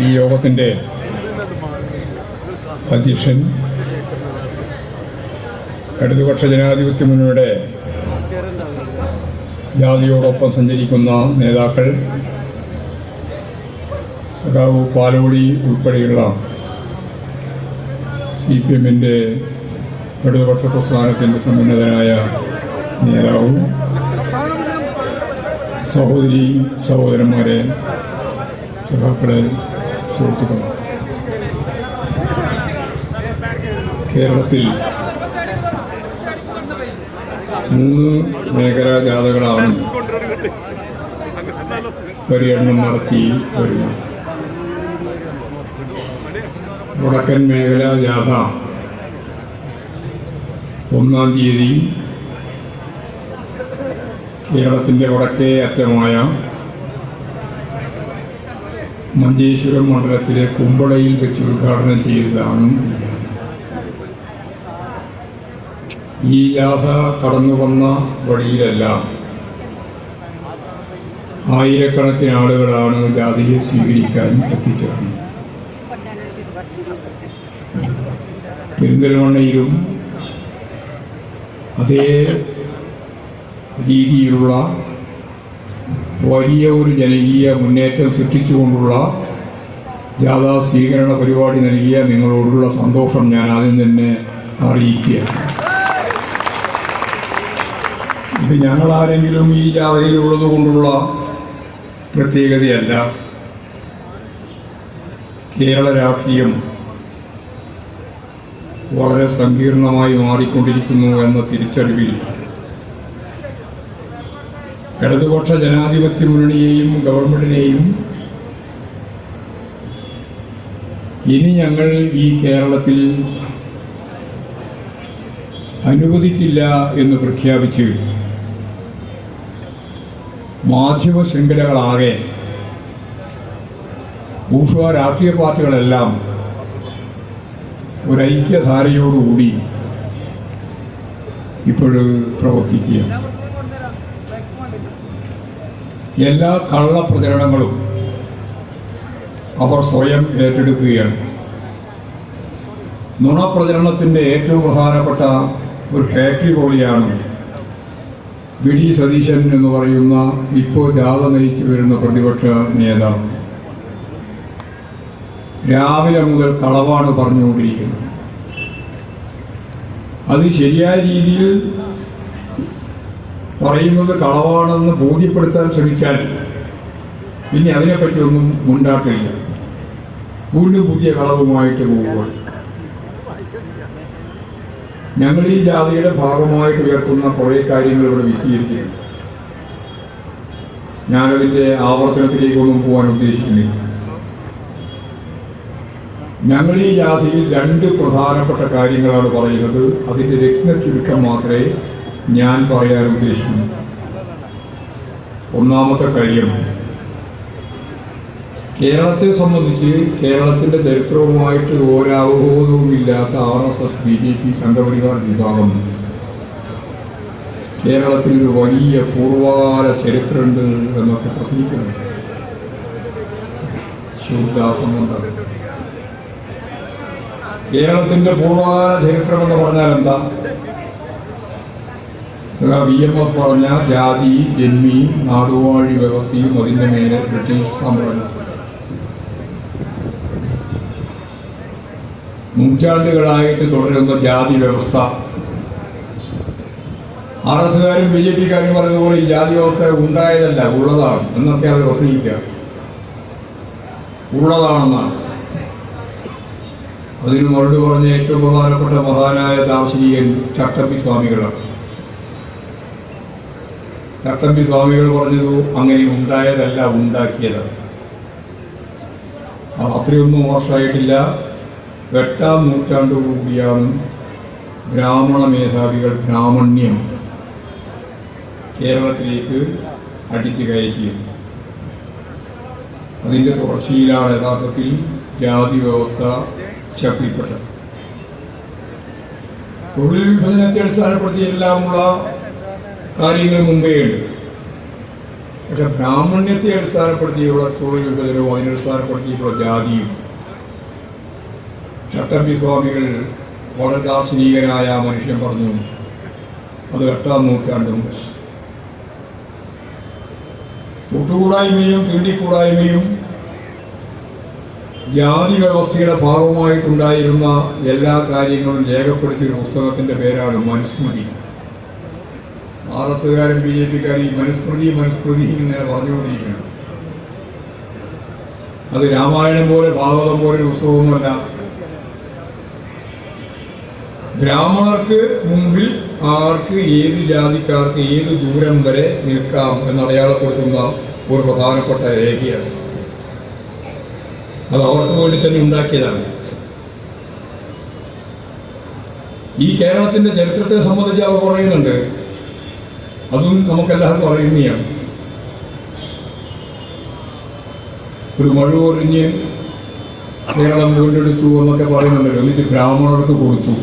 ഈ യോഗത്തിന്റെ അധ്യക്ഷൻ ഇടതുപക്ഷ ജനാധിപത്യ മുന്നണിയുടെ ജാതിയോടൊപ്പം സഞ്ചരിക്കുന്ന നേതാക്കൾ സഖാവ് പാലോടി ഉൾപ്പെടെയുള്ള സി പി എമ്മിന്റെ ഇടതുപക്ഷ പ്രസ്ഥാനത്തിന്റെ സമുന്നതനായ നേതാവും സഹോദരി സഹോദരന്മാരെ സഖാക്കളെ സുഹൃത്തുക്കളെ കേരളത്തിൽ മൂന്ന് മേഖലാ ജാഥകളാണ് പര്യടനം നടത്തി വരുന്നത്. വടക്കൻ മേഖലാ ജാഥ ഒന്നാം തീയതി കേരളത്തിന്റെ വടക്കേ അറ്റമായ മഞ്ചേശ്വരം മണ്ഡലത്തിലെ കുമ്പളയിൽ വെച്ച് ഉദ്ഘാടനം ചെയ്തതാണ് ഈ ജാഥ കടന്നു വന്ന വഴിയിലെല്ലാം ആയിരക്കണക്കിന് ആളുകളാണ് ജാതിയെ സ്വീകരിക്കാൻ എത്തിച്ചേർന്നത്. പെരിന്തൽമണ്ണയിലും അതേ രീതിയിലുള്ള വലിയ ഒരു ജനകീയ മുന്നേറ്റം സൃഷ്ടിച്ചുകൊണ്ടുള്ള ജാഥാ സ്വീകരണ പരിപാടി നൽകിയ നിങ്ങളോടുള്ള സന്തോഷം ഞാൻ ആദ്യം തന്നെ അറിയിക്കുകയാണ്. ഇത് ഞങ്ങളാരെങ്കിലും ഈ ജാഥയിലുള്ളത് കൊണ്ടുള്ള പ്രത്യേകതയല്ല. കേരള രാഷ്ട്രീയം വളരെ സങ്കീർണമായി മാറിക്കൊണ്ടിരിക്കുന്നു എന്ന തിരിച്ചറിവിൽ ഇടതുപക്ഷ ജനാധിപത്യ മുന്നണിയെയും ഗവൺമെന്റിനെയും ഇനി ഞങ്ങൾ ഈ കേരളത്തിൽ അനുവദിക്കില്ല എന്ന് പ്രഖ്യാപിച്ച് മാധ്യമ ശൃംഖലകളാകെ ഭൂഷ രാഷ്ട്രീയ പാർട്ടികളെല്ലാം ഒരൈക്യധാരയോടുകൂടി ഇപ്പോഴ് പ്രവർത്തിക്കുകയാണ്. എല്ലാ കള്ളപ്രചരണങ്ങളും അവർ സ്വയം ഏറ്റെടുക്കുകയാണ്. നുണപ്രചരണത്തിന്റെ ഏറ്റവും പ്രധാനപ്പെട്ട ഒരു ഫാക്ടറി പോളിയാണ് വി ഡി സതീശൻ എന്ന് പറയുന്ന ഇപ്പോൾ ജാഥ നയിച്ചു വരുന്ന പ്രതിപക്ഷ നേതാവ്. രാവിലെ മുതൽ കളവാണ് പറഞ്ഞുകൊണ്ടിരിക്കുന്നത്. അത് ശരിയായ രീതിയിൽ പറയുന്നത് കളവാണെന്ന് ബോധ്യപ്പെടുത്താൻ ശ്രമിച്ചാൽ പിന്നെ അതിനെപ്പറ്റിയൊന്നും മുണ്ടാട്ടില്ല. വീണ്ടും പുതിയ കളവുമായിട്ട് പോവുക ഞങ്ങൾ ഈ ജാതിയുടെ ഭാഗമായിട്ട് ഉയർത്തുന്ന കുറേ കാര്യങ്ങൾ ഇവിടെ വിശദീകരിച്ചിട്ടുണ്ട്. ഞാനതിന്റെ ആവർത്തനത്തിലേക്കൊന്നും പോകാൻ ഉദ്ദേശിക്കുന്നില്ല. ഞങ്ങൾ ഈ ജാതിയിൽ രണ്ട് പ്രധാനപ്പെട്ട കാര്യങ്ങളാണ് പറയുന്നത്. അതിന്റെ രത്ന ചുരുക്കം മാത്രമേ ഞാൻ പറയാൻ ഉദ്ദേശിക്കുന്നു. ഒന്നാമത്തെ കാര്യം കേരളത്തെ സംബന്ധിച്ച് കേരളത്തിന്റെ ചരിത്രവുമായിട്ട് ഒരവബോധവുമില്ലാത്ത R S S B J P Sangh Parivar വിഭാഗം. കേരളത്തിൽ ഒരു വലിയ പൂർവകാല ചരിത്രമുണ്ട് എന്നൊക്കെ പ്രസംഗിക്കുന്നുണ്ട്. ശുദ്ധാസംബന്ധം കേരളത്തിന്റെ പൂർവകാല ചരിത്രം എന്ന് പറഞ്ഞാൽ എന്താ വി. എം. എസ് പറഞ്ഞ ജാതി ജന്മി നാടുവാഴി വ്യവസ്ഥയും അതിന്റെ മേലെ ബ്രിട്ടീഷ് സാമ്രാജ്യത്വം നൂറ്റാണ്ടുകളായിട്ട് തുടരുന്ന ജാതി വ്യവസ്ഥ. ആർ എസുകാരും ബി ജെ പിക്കാരും പറഞ്ഞതുപോലെ ഈ ജാതി വ്യവസ്ഥ ഉണ്ടായതല്ല ഉള്ളതാണ് എന്നൊക്കെ അവർ പ്രസംഗിക്കുക ഉള്ളതാണെന്നാണ്. അതിന് മറുപടി പറഞ്ഞ ഏറ്റവും പ്രധാനപ്പെട്ട മഹാനായ ദാർശനികൻ ചട്ടപ്പി സ്വാമികളാണ്. ചട്ടമ്പി സ്വാമികൾ പറഞ്ഞതു അങ്ങനെ ഉണ്ടായതല്ല ഉണ്ടാക്കിയതാണ് അത് അത്രയൊന്നും മോശമായിട്ടില്ല. എട്ടാം നൂറ്റാണ്ടോടുകൂടിയാണ് ബ്രാഹ്മണ മേധാവികൾ ബ്രാഹ്മണ്യം കേരളത്തിലേക്ക് അടിച്ചു കയറ്റിയത്. അതിന്റെ തുടർച്ചയിലാണ് യഥാർത്ഥത്തിൽ ജാതി വ്യവസ്ഥ ശക്തിപ്പെട്ടത്. തൊഴിൽ വിഭജനത്തെ അടിസ്ഥാനപ്പെടുത്തി എല്ലാമുള്ള കാര്യങ്ങൾ മുമ്പേ ഉണ്ട്. പക്ഷെ ബ്രാഹ്മണ്യത്തെ അടിസ്ഥാനപ്പെടുത്തിയുള്ള തൊഴിൽ വിഭജനവും അതിനടിസ്ഥാനപ്പെടുത്തിയിട്ടുള്ള ജാതിയും ചട്ടമ്പി സ്വാമികൾ വളരെ ദാർശനികനായ മനുഷ്യൻ പറഞ്ഞു. അത് എട്ടാം നൂറ്റാണ്ടുണ്ട് തൊട്ടുകൂടായ്മയും തീണ്ടിക്കൂടായ്മയും ജാതി വ്യവസ്ഥയുടെ ഭാഗമായിട്ടുണ്ടായിരുന്ന എല്ലാ കാര്യങ്ങളും രേഖപ്പെടുത്തിയ ഒരു പുസ്തകത്തിന്റെ പേരാണ് മനുസ്മൃതി. ആർ എസ്സുകാരും ബി ജെ പിക്കാരും ഈ മനുസ്മൃതി മനുസ്മൃതി ഇങ്ങനെ പറഞ്ഞുകൊണ്ടിരിക്കുകയാണ് അത് രാമായണം പോലെ ഭാഗവതം പോലെ ഒരു ഉത്സവമല്ല ബ്രാഹ്മണർക്ക് മുമ്പിൽ ആർക്ക് ഏത് ജാതിക്കാർക്ക് ഏത് ദൂരം വരെ നിൽക്കാം എന്ന് അടയാളപ്പെടുത്തുന്ന ഒരു പ്രധാനപ്പെട്ട രേഖയാണ്. അത് അവർക്ക് വേണ്ടി തന്നെ ഉണ്ടാക്കിയതാണ്. ഈ കേരളത്തിന്റെ ചരിത്രത്തെ സംബന്ധിച്ച് അവർ പറയുന്നുണ്ട് അതും നമുക്കെല്ലാവർക്കും അറിയുന്നതാണ് ഒരു മഴുവൊറിഞ്ഞ് കേരളം വീണ്ടെടുത്തു എന്നൊക്കെ പറയുന്നുണ്ടല്ലോ. എന്നിട്ട് ബ്രാഹ്മണർക്ക് കൊടുത്തു.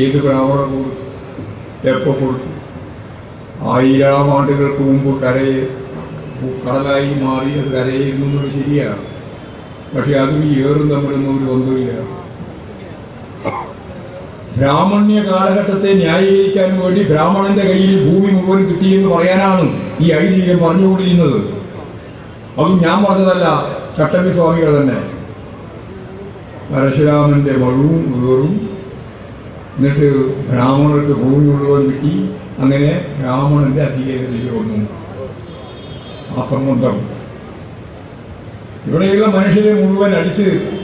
ഏത് ബ്രാഹ്മണർ കൊടുത്തു? എപ്പോൾ കൊടുത്തു? ആയിരം ആണ്ടുകൾക്ക് മുമ്പ് കരയെ കടലായി മാറി അത് കരയിരുന്നു എന്നുള്ളത് ശരിയാണ്. പക്ഷെ അതും ഏറും തമ്മിലൊന്നും ഒരു ബന്ധമില്ല ബ്രാഹ്മണ്യ കാലഘട്ടത്തെ ന്യായീകരിക്കാൻ വേണ്ടി ബ്രാഹ്മണന്റെ കയ്യിൽ ഭൂമി മുഴുവൻ കിട്ടിയെന്ന് പറയാനാണ് ഈ ഐതിഹ്യം പറഞ്ഞുകൊണ്ടിരുന്നത്. അതും ഞാൻ പറഞ്ഞതല്ല ചട്ടമ്പി സ്വാമികൾ തന്നെ. പരശുരാമന്റെ വളവും വേറും. എന്നിട്ട് ബ്രാഹ്മണർക്ക് ഭൂമി മുഴുവൻ കിട്ടി. അങ്ങനെ ബ്രാഹ്മണന്റെ അധികാരത്തിൽ വന്നു. ആ സംബന്ധം. ഇവിടെയുള്ള മനുഷ്യരെ മുഴുവൻ അടിച്ച്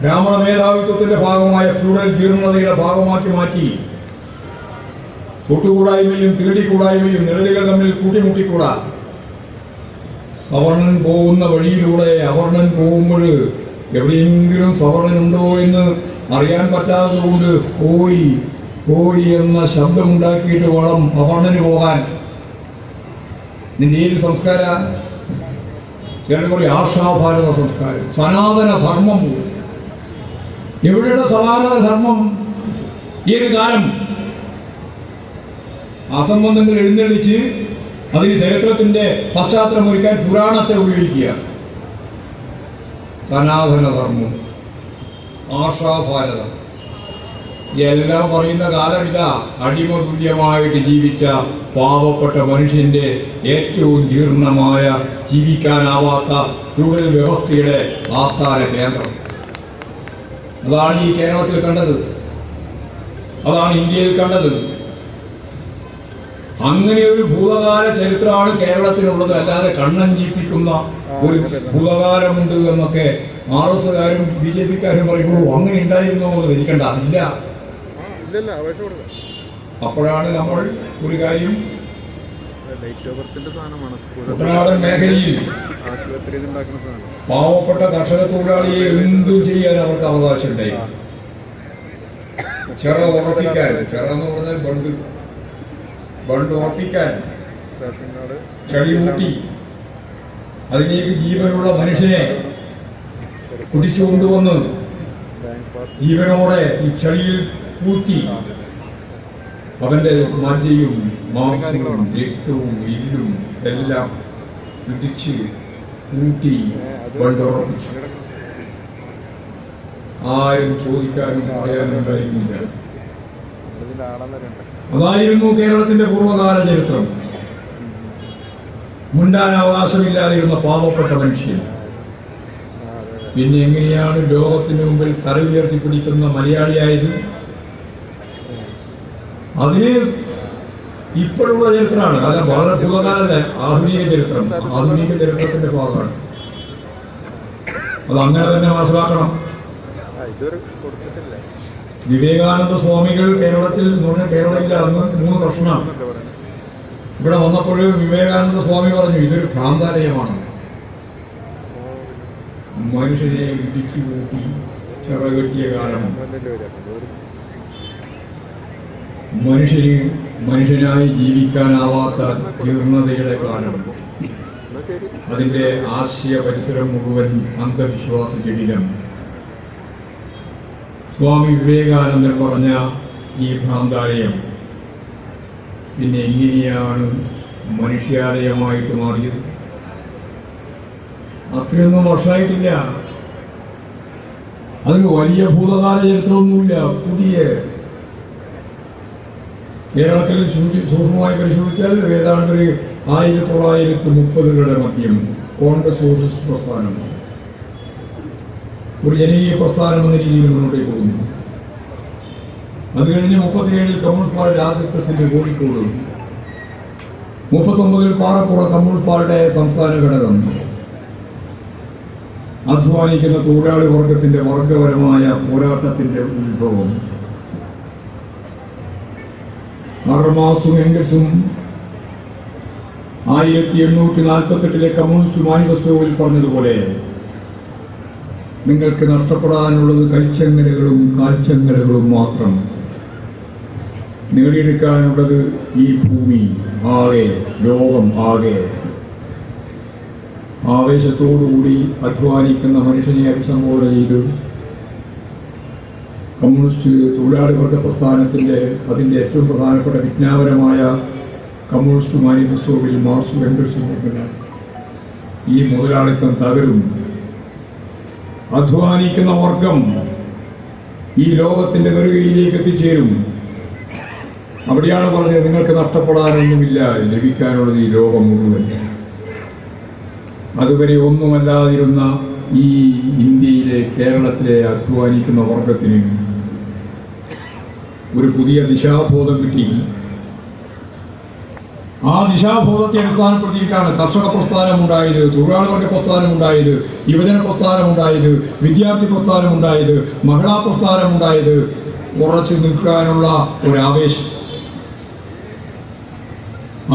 ബ്രാഹ്മണ മേധാവിത്വത്തിന്റെ ഭാഗമായ ഫ്യൂഡൽ ജീർണതയുടെ ഭാഗമാക്കി മാറ്റി. തൊട്ടുകൂടായ്മയും തീടിക്കൂടായ്മയും നിഴലുകൾ തമ്മിൽ കൂട്ടിമുട്ടിക്കൂടാ. സവർണൻ പോകുന്ന വഴിയിലൂടെ അവർണൻ പോകുമ്പോൾ എവിടെയെങ്കിലും സവർണൻ ഉണ്ടോ എന്ന് അറിയാൻ പറ്റാത്തതുകൊണ്ട് പോയി പോയി എന്ന ശബ്ദമുണ്ടാക്കിയിട്ട് വേണം അവർണന് പോകാൻ. നിന്റെ ഏത് സംസ്കാര? ചേട്ടൻ കുറേ ആശാഭാരത സംസ്കാരം. സനാതന ധർമ്മം പോലും. എവിടെയുള്ള സനാതന ധർമ്മം? ഈ ഒരു കാലം അസംബന്ധങ്ങൾ എഴുന്നള്ളിച്ച് അതിന് ചരിത്രത്തിന്റെ പശ്ചാത്തലം ഒരുക്കാൻ പുരാണത്തെ ഉപയോഗിക്കുക. സനാതന ധർമ്മം ആശാഭാരതം എല്ലാം പറയുന്ന കാലമില്ല അടിമ തുല്യമായിട്ട് ജീവിച്ച പാവപ്പെട്ട മനുഷ്യന്റെ ഏറ്റവും ജീർണമായ ജീവിക്കാനാവാത്ത ഫ്യൂഡൽ വ്യവസ്ഥയുടെ ആസ്ഥാന കേന്ദ്രം. അതാണ് ഈ കേരളത്തിൽ കണ്ടത്. അതാണ് ഇന്ത്യയിൽ കണ്ടത്. അങ്ങനെ ഒരു ഭൂതകാല ചരിത്രമാണ് കേരളത്തിനുള്ളത്. അല്ലാതെ കണ്ണഞ്ചിപ്പിക്കുന്ന ഒരു ഭൂതകാലമുണ്ട് എന്നൊക്കെ ആർ എസുകാരും ബി ജെ പിക്കാരും പറയുമ്പോൾ അങ്ങനെ ഉണ്ടായിരുന്നോ? എന്ന് ധരിക്കണ്ട ഇല്ല അപ്പോഴാണ് നമ്മൾ ഒരു കാര്യം കുട്ടനാടൻ മേഖലയിൽ പാവപ്പെട്ട കർഷക തൊഴിലാളിയെ എന്തും ചെയ്യാൻ അവർക്ക് അവകാശമുണ്ടായി. ചിറ ഉറപ്പിക്കാൻ. ചിറ എന്ന് പറഞ്ഞാൽ ബണ്ട്. ബണ്ട് ഉറപ്പിക്കാൻ. ചെളി കൂട്ടി അതിലേക്ക് ജീവനുള്ള മനുഷ്യനെ കുടിച്ചു കൊണ്ടുവന്ന് ജീവനോടെ ഈ ചളിയിൽ കൂത്തി അവന്റെ മജ്ജയും മാംസവും രക്തവും ഇല്ലും എല്ലാം ഇടിച്ച് കൂട്ടി ബണ്ടുറപ്പിച്ചു ആരും ചോദിക്കാനും പറയാനും കഴിയുന്നില്ല അതായിരുന്നു കേരളത്തിന്റെ പൂർവകാല ചരിത്രം. മുണ്ടാൻ അവകാശമില്ലാതിരുന്ന പാവപ്പെട്ട മനുഷ്യൻ. പിന്നെ എങ്ങനെയാണ് ലോകത്തിന് മുമ്പിൽ തറയുയർത്തി പിടിക്കുന്ന മലയാളിയായത്? അതിന് ഇപ്പോഴുള്ള ചരിത്രമാണ്. അത് വളരെ പൂർവകാലല്ല ആധുനിക ചരിത്രം. ആധുനിക ചരിത്രത്തിന്റെ ഭാഗമാണ്. അത് അങ്ങനെ തന്നെ മനസ്സിലാക്കണം. വിവേകാനന്ദ സ്വാമികൾ കേരളത്തിൽ കേരളമില്ല അന്ന് മൂന്ന് പ്രശ്നമാണ്. ഇവിടെ വന്നപ്പോൾ വിവേകാനന്ദ സ്വാമി പറഞ്ഞു ഇതൊരു ഭ്രാന്താലയമാണ്. മനുഷ്യനെ ഇടിച്ചു കൂട്ടി ചിറകെട്ടിയ കാലമാണ് മനുഷ്യന് മനുഷ്യനായി ജീവിക്കാനാവാത്ത ജീർണതയുടെ കാലം. അതിന്റെ ആശയ പരിസരം മുഴുവൻ അന്ധവിശ്വാസ ജടിലം. സ്വാമി വിവേകാനന്ദൻ പറഞ്ഞ ഈ ഭ്രാന്താലയം പിന്നെ എങ്ങനെയാണ് മനുഷ്യാലയമായിട്ട് മാറിയത്? അത്രയൊന്നും വർഷമായിട്ടില്ല അതിന് വലിയ ഭൂതകാല ചരിത്രമൊന്നുമില്ല പുതിയ കേരളത്തിൽ സൂക്ഷ്മമായി പരിശോധിച്ചാൽ ഏതാണ്ട് ഒരു ആയിരത്തി തൊള്ളായിരത്തി മുപ്പതുകളുടെ മധ്യം കോൺഗ്രസ് സോഷ്യലിസ്റ്റ് പ്രസ്ഥാനം. ഒരു ജനകീയ പ്രസ്ഥാനം എന്ന രീതിയിൽ മുന്നോട്ടേക്ക് പോകുന്നു. അത് കഴിഞ്ഞ് മുപ്പത്തിയേഴിൽ കമ്മ്യൂണിസ്റ്റ് പാർട്ടി ആദ്യത്തെ സെന്റ് കോഴിക്കോട്. മുപ്പത്തൊമ്പതിൽ പാറപ്പുറ കമ്മ്യൂണിസ്റ്റ് പാർട്ടിയുടെ സംസ്ഥാന ഘടകം. അധ്വാനിക്കുന്ന തൊഴിലാളി വർഗത്തിന്റെ വർഗപരമായ പോരാട്ടത്തിന്റെ ഉത്ഭവം. മർമാസും എംഗൽസും ആയിരത്തി എണ്ണൂറ്റി നാൽപ്പത്തെട്ടിലെ കമ്മ്യൂണിസ്റ്റ് മാനിഫെസ്റ്റോയിൽ പറഞ്ഞതുപോലെ നിങ്ങൾക്ക് നഷ്ടപ്പെടാനുള്ളത് കൈച്ചങ്ങലകളും കാൽച്ചങ്ങലകളും മാത്രം. നേടിയെടുക്കാനുള്ളത് ഈ ഭൂമി ആകെ ലോകം ആകെ. ആവേശത്തോടുകൂടി അധ്വാനിക്കുന്ന മനുഷ്യനെ അഭിസംബോധന ചെയ്ത്. കമ്മ്യൂണിസ്റ്റ് തൊഴിലാളി വർഗ പ്രസ്ഥാനത്തിന്റെ അതിന്റെ ഏറ്റവും പ്രധാനപ്പെട്ട വിജ്ഞാപനമായ കമ്മ്യൂണിസ്റ്റ് മാനിഫെസ്റ്റോവിൽ മാർസ് വെങ്കൽസും പറഞ്ഞത് ഈ മുതലാളിത്തം തകരും. അധ്വാനിക്കുന്ന വർഗം ഈ ലോകത്തിന്റെ നെറുകയിലേക്ക് എത്തിച്ചേരും. അവിടെയാണ് പറഞ്ഞത് നിങ്ങൾക്ക് നഷ്ടപ്പെടാനൊന്നുമില്ല ലഭിക്കാനുള്ളത് ഈ ലോകം മുഴുവൻ. അതുവരെ ഒന്നുമല്ലാതിരുന്ന ഈ ഇന്ത്യയിലെ കേരളത്തിലെ അധ്വാനിക്കുന്ന വർഗത്തിന് ഒരു പുതിയ ദിശാബോധം കിട്ടി. ആ ദിശാബോധത്തെ അടിസ്ഥാനപ്പെടുത്തിയിട്ടാണ് കർഷക പ്രസ്ഥാനം ഉണ്ടായത് തൊഴിലാളികളുടെ പ്രസ്ഥാനം ഉണ്ടായത് യുവജന പ്രസ്ഥാനം ഉണ്ടായത് വിദ്യാർത്ഥി പ്രസ്ഥാനം ഉണ്ടായത് മഹിളാ പ്രസ്ഥാനം ഉണ്ടായത് ഉറച്ചു നിൽക്കാനുള്ള ഒരു ആവേശം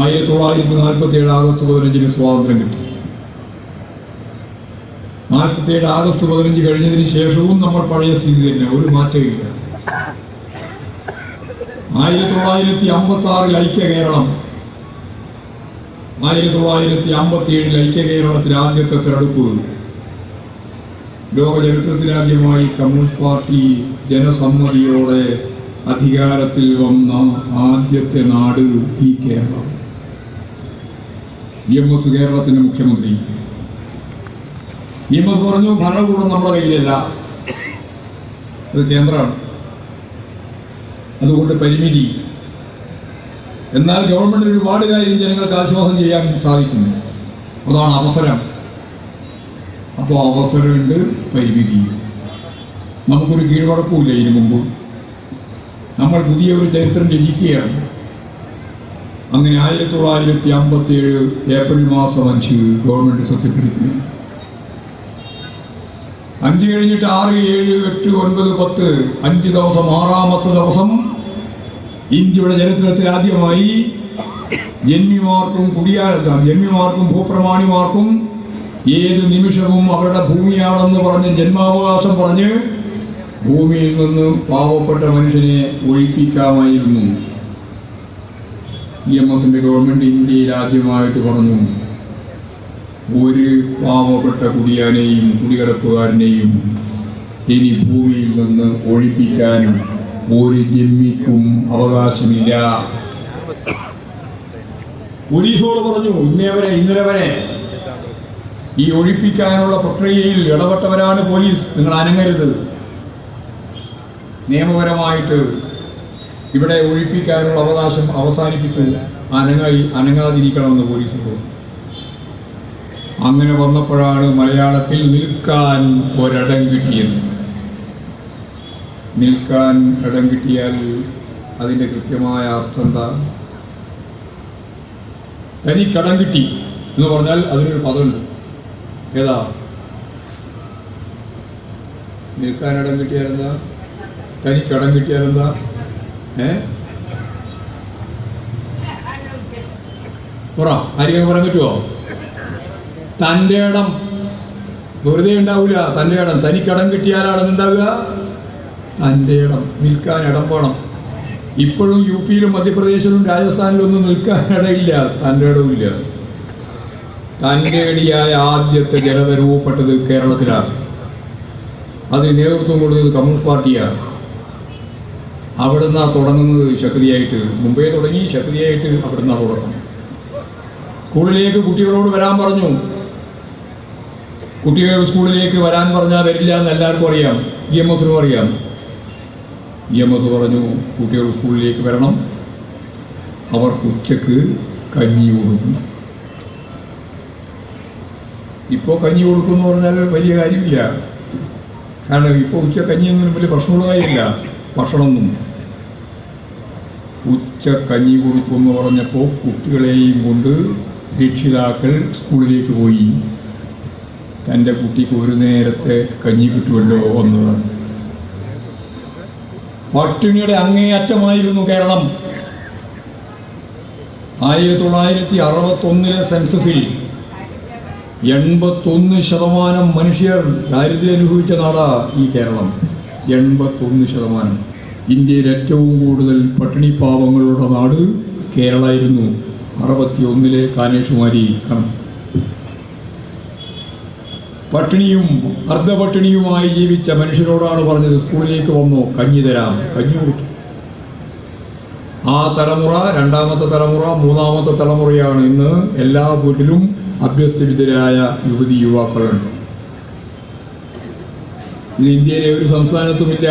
ആയിരത്തി തൊള്ളായിരത്തി നാൽപ്പത്തി ഏഴ് ആഗസ്റ്റ് പതിനഞ്ചിന് സ്വാതന്ത്ര്യം കിട്ടി. നാൽപ്പത്തി ഏഴ് ആഗസ്റ്റ് പതിനഞ്ച് കഴിഞ്ഞതിന് ശേഷവും നമ്മൾ പഴയ സ്ഥിതി തന്നെ ഒരു മാറ്റമില്ല. ആയിരത്തി തൊള്ളായിരത്തി അമ്പത്തി ആറിൽ ഐക്യ കേരളം. ആയിരത്തി തൊള്ളായിരത്തി അമ്പത്തി ഏഴിൽ ഐക്യ കേരളത്തിൽ ആദ്യത്തെ തെരഞ്ഞെടുപ്പ് ലോക ചരിത്രത്തിലാദ്യമായി കമ്മ്യൂണിസ്റ്റ് പാർട്ടി ജനസമ്മതിയോടെ അധികാരത്തിൽ വന്ന ആദ്യത്തെ നാട് ഈ കേരളം. എം എസ് കേരളത്തിന്റെ മുഖ്യമന്ത്രി. എം എസ് പറഞ്ഞു ഭരണകൂടം നമ്മുടെ കയ്യിലല്ല. അത് കേന്ദ്രമാണ്. അതുകൊണ്ട് പരിമിതി. എന്നാൽ ഗവൺമെന്റ് ഒരുപാട് കാര്യം ജനങ്ങൾക്ക് ആശ്വാസം ചെയ്യാൻ സാധിക്കുന്നു അതാണ് അവസരം. അപ്പോൾ അവസരമുണ്ട് പരിമിതി. നമുക്കൊരു കീഴ്വഴക്കമില്ല ഇതിനു മുമ്പ്. നമ്മൾ പുതിയ ഒരു ചരിത്രം രചിക്കുകയാണ്. അങ്ങനെ ആയിരത്തി തൊള്ളായിരത്തി അമ്പത്തി ഏഴ് ഏപ്രിൽ മാസം അഞ്ച് ഗവൺമെന്റ് സത്യപ്രതിജ്ഞ അഞ്ച് കഴിഞ്ഞിട്ട് ആറ് ഏഴ് എട്ട് ഒൻപത് പത്ത് അഞ്ച് ദിവസം ആറാമത്തെ ദിവസം ഇന്ത്യയുടെ ചരിത്രത്തിൽ ആദ്യമായി ജന്മിമാർക്കും കുടിയാ ജന്മിമാർക്കും ഭൂപ്രമാണിമാർക്കും ഏത് നിമിഷവും അവരുടെ ഭൂമിയാണെന്ന് പറഞ്ഞ് ജന്മാവകാശം പറഞ്ഞ് ഭൂമിയിൽ നിന്ന് പാവപ്പെട്ട മനുഷ്യനെ ഒഴിപ്പിക്കാമായിരുന്നു. ഇ എം എസിന്റെ ഗവൺമെന്റ് ഇന്ത്യയിൽ ആദ്യമായിട്ട് പറഞ്ഞു. ഒരു പാവപ്പെട്ട കുടിയാനെയും കുടികിടപ്പുകാരനെയും ഇനി ഭൂമിയിൽ നിന്ന് ഒഴിപ്പിക്കാനും ഒരു ജന്മിക്കും അവകാശമില്ല. പോലീസോട് പറഞ്ഞു ഇന്നേ വരെ ഇന്നലെ വരെ ഈ ഒഴിപ്പിക്കാനുള്ള പ്രക്രിയയിൽ ഇടപെട്ടവരാണ് പോലീസ്. നിങ്ങൾ അനങ്ങരുത്. നിയമപരമായിട്ട് ഇവിടെ ഒഴിപ്പിക്കാനുള്ള അവകാശം അവസാനിപ്പിച്ചു അനങ്ങായി അനങ്ങാതിരിക്കണമെന്ന് പോലീസ് പറഞ്ഞു. അങ്ങനെ വന്നപ്പോഴാണ് മലയാളത്തിൽ നിൽക്കാൻ ഒരിടം കിട്ടിയത്. നിൽക്കാൻ ഇടം കിട്ടിയാൽ അതിന്റെ കൃത്യമായ അർത്ഥം എന്താ? തനിക്കടം കിട്ടി എന്ന് പറഞ്ഞാൽ അതിനൊരു പദമുണ്ട്. ഏതാ? നിൽക്കാൻ ഇടം കിട്ടിയാൽ എന്താ? തനിക്കടം കിട്ടിയാൽ എന്താ? ഏ? പറ ആരെയും പറയാൻ പറ്റുമോ തന്റെ ഇടം വെറുതെ ഉണ്ടാവില്ല തന്റെ ഇടം തനിക്കടം കിട്ടിയാലാണ് ഉണ്ടാവുക തന്റെ ഇടം നിൽക്കാൻ ഇടം വേണം. ഇപ്പോഴും യു പിയിലും മധ്യപ്രദേശിലും രാജസ്ഥാനിലും ഒന്നും നിൽക്കാൻ ഇടയില്ല. തന്റെ ഇടവുമില്ല തന്റെ ഇടിയായ ആദ്യത്തെ ജനത രൂപപ്പെട്ടത് കേരളത്തിലാണ്. അതിന് നേതൃത്വം കൊടുത്തത് കമ്മ്യൂണിസ്റ്റ് പാർട്ടിയാണ്. അവിടെ നിന്നാണ് തുടങ്ങുന്നത് ശക്തിയായിട്ട്. മുംബൈ തുടങ്ങി ശക്തിയായിട്ട് അവിടെ നിന്നാണ് തുടങ്ങുന്നത്. സ്കൂളിലേക്ക് കുട്ടികളോട് വരാൻ പറഞ്ഞു. കുട്ടികൾ സ്കൂളിലേക്ക് വരാൻ പറഞ്ഞാൽ വരില്ല എന്ന് എല്ലാവർക്കും അറിയാം. ഇ എം എസിനും അറിയാം. ഇ എം എസ് പറഞ്ഞു കുട്ടികൾ സ്കൂളിലേക്ക് വരണം. അവർ ഉച്ചയ്ക്ക് കഞ്ഞി കൊടുക്കണം ഇപ്പോൾ കഞ്ഞി കൊടുക്കുമെന്ന് പറഞ്ഞാൽ വലിയ കാര്യമില്ല. കാരണം ഇപ്പോൾ ഉച്ച കഞ്ഞിയൊന്നും വലിയ പ്രശ്നമുള്ള കാര്യമില്ല. ഭക്ഷണമൊന്നും. ഉച്ച കഞ്ഞി കൊടുക്കുമെന്ന് പറഞ്ഞപ്പോൾ കുട്ടികളെയും കൊണ്ട് രക്ഷിതാക്കൾ സ്കൂളിലേക്ക് പോയി. തന്റെ കുട്ടിക്ക് ഒരു നേരത്തെ കഞ്ഞി കിട്ടുമല്ലോ എന്നതാണ് പട്ടിണിയുടെ അങ്ങേയറ്റമായിരുന്നു കേരളം. ആയിരത്തി തൊള്ളായിരത്തി അറുപത്തൊന്നിലെ സെൻസസിൽ എൺപത്തൊന്ന് ശതമാനം മനുഷ്യർ ദാരിദ്ര്യം അനുഭവിച്ച നാടാ ഈ കേരളം. എൺപത്തൊന്ന് ശതമാനം. ഇന്ത്യയിൽ ഏറ്റവും കൂടുതൽ പട്ടിണി പാവങ്ങളുടെ നാട് കേരളമായിരുന്നു അറുപത്തി ഒന്നിലെ കാനേഷുമാരി കണക്ക്. പട്ടിണിയും അർദ്ധപട്ടിണിയുമായി ജീവിച്ച മനുഷ്യരോടാണ് പറഞ്ഞത് സ്കൂളിലേക്ക് വന്നോ കഞ്ഞി തരാം കഞ്ഞി കൊടുത്തു. ആ തലമുറ രണ്ടാമത്തെ തലമുറ മൂന്നാമത്തെ തലമുറയാണ് ഇന്ന് എല്ലാ വീട്ടിലും അഭ്യസ്തവിദ്യരായ യുവതി യുവാക്കളുണ്ട്. ഇത് ഇന്ത്യയിലെ ഒരു സംസ്ഥാനത്തുമില്ല.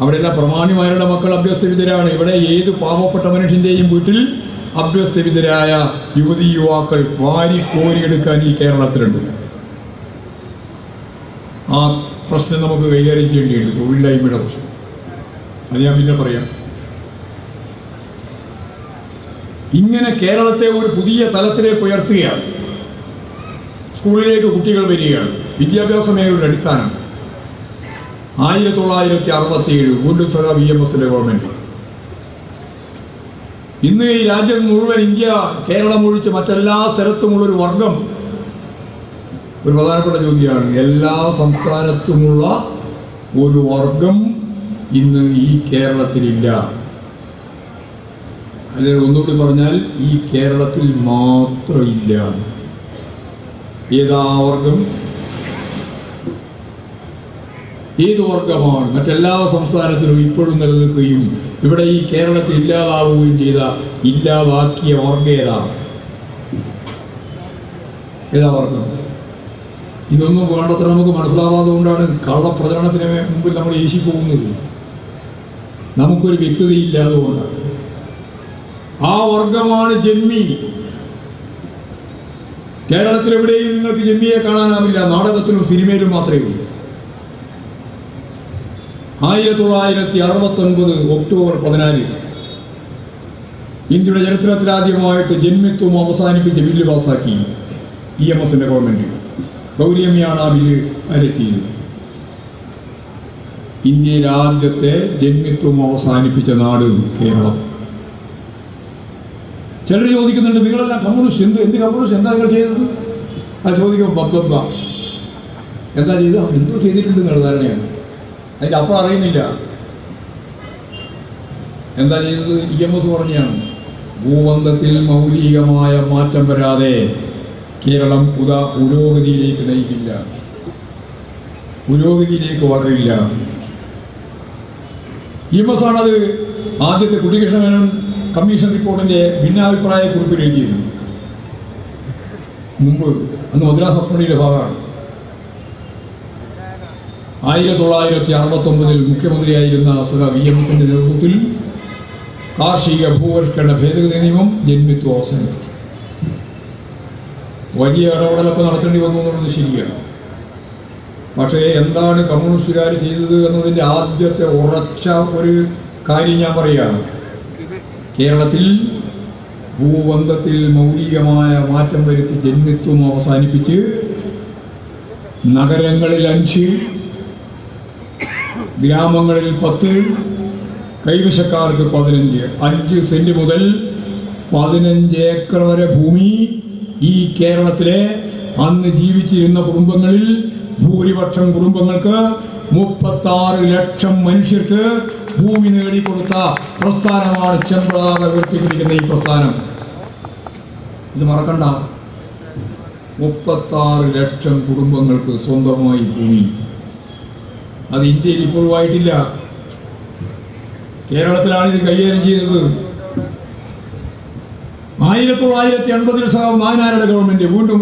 അവിടെയെല്ലാം പ്രമാണിമാരുടെ മക്കൾ അഭ്യസ്തവിദ്യരാണ് ഇവിടെ ഏത് പാവപ്പെട്ട മനുഷ്യന്റെയും വീട്ടിൽ അഭ്യസ്തവിദ്യരായ യുവതി യുവാക്കൾ വാരി കോരിയെടുക്കാൻ ഈ കേരളത്തിലുണ്ട്. ആ പ്രശ്നം നമുക്ക് കൈകാര്യം ചെയ്യേണ്ടിയുണ്ട് തൊഴിലില്ലായ്മയുടെ പ്രശ്നം. അത് ഞാൻ പിന്നെ പറയാം. ഇങ്ങനെ കേരളത്തെ ഒരു പുതിയ തലത്തിലേക്ക് ഉയർത്തുകയാണ്. സ്കൂളിലേക്ക് കുട്ടികൾ വരികയാണ്. വിദ്യാഭ്യാസ മേഖലയുടെ അടിസ്ഥാനം. ആയിരത്തി തൊള്ളായിരത്തി അറുപത്തി ഏഴ് വീണ്ടും സഹ വി എം എസിലെ ഗവൺമെന്റ്. ഇന്ന് ഈ രാജ്യം മുഴുവൻ ഇന്ത്യ കേരളം ഒഴിച്ച് മറ്റെല്ലാ സ്ഥലത്തുമുള്ളൊരു വർഗം ഒരു പ്രധാനപ്പെട്ട ചോദ്യമാണ്. എല്ലാ സംസ്ഥാനത്തുമുള്ള ഒരു വർഗം ഇന്ന് ഈ കേരളത്തിലില്ല. അല്ലെങ്കിൽ ഒന്നുകൂടി പറഞ്ഞാൽ ഈ കേരളത്തിൽ മാത്രമില്ല. ഏതാ വർഗം? ഏത് വർഗമാണ്? മറ്റെല്ലാ സംസ്ഥാനത്തിലും ഇപ്പോഴും നിലനിൽക്കുകയും ഇവിടെ ഈ കേരളത്തിൽ ഇല്ലാതാവുകയും ചെയ്ത ഇല്ലാതാക്കിയ വർഗ ഏതാണ് ഏതാ വർഗം? ഇതൊന്നും വേണ്ടത്ര നമുക്ക് മനസ്സിലാവാതെ കൊണ്ടാണ് കള്ളപ്രചരണത്തിന് മുമ്പിൽ നമ്മൾ ഏശി പോകുന്നത്. നമുക്കൊരു വ്യക്തതയില്ലാതെ കൊണ്ടാണ് ആ വർഗമാണ് ജന്മി. കേരളത്തിലെവിടെയും നിങ്ങൾക്ക് ജന്മിയെ കാണാനാവില്ല. നാടകത്തിലും സിനിമയിലും മാത്രമേ ഉള്ളൂ. ആയിരത്തി തൊള്ളായിരത്തി അറുപത്തൊൻപത് ഒക്ടോബർ പതിനാലിൽ ഇന്ത്യയുടെ ചരിത്രത്തിലാദ്യമായിട്ട് ജന്മിത്വം അവസാനിപ്പിച്ച് ബില്ല് പാസാക്കി ഇ എം എസിന്റെ ഗവൺമെന്റ്. ഗൗരിയമ്മയാണ് ആ ബില്ല് അലറ്റ് ചെയ്തത് ഇന്ത്യയിൽ ആദ്യത്തെ ജന്മിത്വം അവസാനിപ്പിച്ച നാട് കേരളം. ചിലർ ചോദിക്കുന്നുണ്ട് നിങ്ങളെല്ലാം കമ്മ്യൂണിസ്റ്റ്? എന്ത് എന്ത് കമ്മ്യൂണിസ്റ്റ്? എന്താ നിങ്ങൾ ചെയ്തത്? അത് ചോദിക്കും ബബ്ബ എന്താ ചെയ്തത്? ആ, എന്തോ ചെയ്തിട്ടുണ്ട് നിങ്ങൾ ധാരണയാണ്. അതിന്റെ അപ്പം അറിയുന്നില്ല. എന്താ ചെയ്തത്? ഇ എം എസ് പറഞ്ഞാണ് ഭൂബന്ധത്തിൽ മൗലികമായ മാറ്റം വരാതെ കേരളം പുത പുരോഗതിയിലേക്ക് നയിക്കില്ല. പുരോഗതിയിലേക്ക് വളരില്ല. ഇ എം എസ് ആണത് ആദ്യത്തെ കുട്ടികൃഷ്ണമേനോൻ കമ്മീഷൻ റിപ്പോർട്ടിന്റെ ഭിന്നാഭിപ്രായ കുറിപ്പിൽ എഴുതിയത്. മുമ്പ് അന്ന് മദ്രാസ് ഹസ്മണിയുടെ ഭാഗമാണ്. ആയിരത്തി തൊള്ളായിരത്തി അറുപത്തി ഒമ്പതിൽ മുഖ്യമന്ത്രിയായിരുന്ന സുഖ വി എം എസിന്റെ നേതൃത്വത്തിൽ കാർഷിക ഭൂപരിഷ്കരണ ഭേദഗതി നിയമം ജന്മിത്വം അവസാനിപ്പിച്ചു. വലിയ ഇടപെടലൊക്കെ നടത്തേണ്ടി വന്നു എന്നുള്ളത് ശരിയാണ്. പക്ഷേ എന്താണ് കമ്മ്യൂണിസ്റ്റുകാർ ചെയ്തത് എന്നതിന്റെ ആദ്യത്തെ ഉറച്ച ഒരു കാര്യം ഞാൻ പറയുകയാണ്. കേരളത്തിൽ ഭൂബന്ധത്തിൽ മൗലികമായ മാറ്റം വരുത്തി ജന്മിത്വം അവസാനിപ്പിച്ച് നഗരങ്ങളിൽ അഞ്ച് ഗ്രാമങ്ങളിൽ പത്ത് കൈവശക്കാർക്ക് പതിനഞ്ച്. അഞ്ച് സെന്റ് മുതൽ പതിനഞ്ച് ഏക്കർ വരെ ഭൂമി ഈ കേരളത്തിലെ അന്ന് ജീവിച്ചിരുന്ന കുടുംബങ്ങളിൽ ഭൂരിപക്ഷം കുടുംബങ്ങൾക്ക് മുപ്പത്താറ് ലക്ഷം മനുഷ്യർക്ക് ഭൂമി നേടിക്കൊടുത്ത പ്രസ്ഥാനമാണ് ചെമ്പതാക ഉയർത്തിപ്പിടിക്കുന്ന ഈ പ്രസ്ഥാനം. ഇത് മറക്കണ്ട. മുപ്പത്താറ് ലക്ഷം കുടുംബങ്ങൾക്ക് സ്വന്തമായി ഭൂമി. അത് ഇന്ത്യയിൽ ഇപ്പോഴും ആയിട്ടില്ല. കേരളത്തിലാണ് ഇത് കൈകാര്യം ചെയ്തത്. ആയിരത്തി തൊള്ളായിരത്തി എൺപതിൽ സഹ നായനാരുടെ ഗവൺമെന്റ് വീണ്ടും